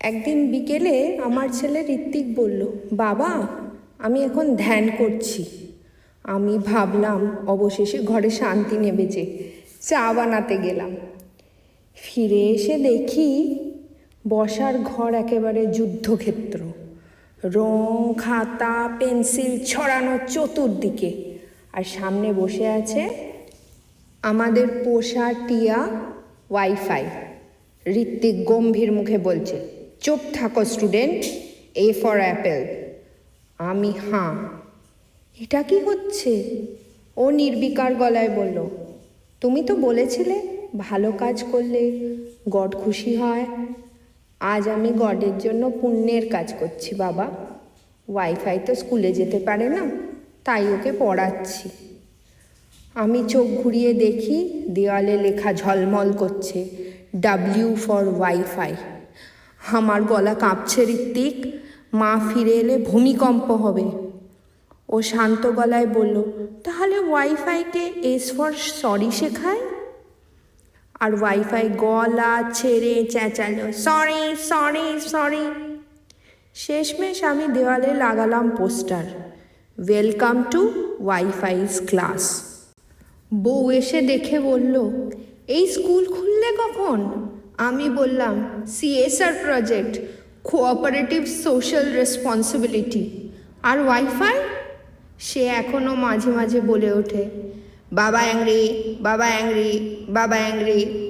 একদিন বিকেলে আমার ছেলে ঋত্বিক বলল, বাবা, আমি এখন ধ্যান করছি। আমি ভাবলাম, অবশেষে ঘরে শান্তি নেমেছে চা বানাতে গেলাম। ফিরে এসে দেখি বসার ঘর একেবারে যুদ্ধক্ষেত্র। রং, খাতা, পেন্সিল ছড়ানো চতুর্দিকে। আর সামনে বসে আছে আমাদের পোষা টিয়া ওয়াইফাই। ঋত্বিক গম্ভীর মুখে বলছে চুপ থাকো স্টুডেন্ট এ ফর অ্যাপেল আমি হাঁ। এটা কি হচ্ছে? ও নির্বিকার গলায় বলল, তুমি তো বলেছিলে ভালো কাজ করলে গড খুশি হয়। আজ আমি গডের জন্য পুণ্যের কাজ করছি, বাবা। ওয়াইফাই তো স্কুলে যেতে পারে না, তাই ওকে পড়াচ্ছি। আমি চোখ ঘুরিয়ে দেখি দেওয়ালে লেখা ঝলমল করছে ডাব্লিউ ফর ওয়াইফাই আমার গলা কাঁপছে ঋত্বিক। মা ফিরে এলে ভূমিকম্প হবে। ও শান্ত গলায় বলল, তাহলে ওয়াইফাইকে এস ফর সরি শেখায়? আর ওয়াইফাই গলা ছেড়ে চেঁচালো, সরি সরি সরি। শেষমেশ আমি দেওয়ালে লাগালাম poster, welcome to wifi's class. বউ এসে দেখে বলল, এই স্কুল খুললে কখন? আমি বললাম CSR project cooperative social responsibility আর ওয়াইফাই সে এখনও মাঝে মাঝে বলে ওঠে, বাবা অ্যাংরি বাবা অ্যাংরি বাবা অ্যাংরি।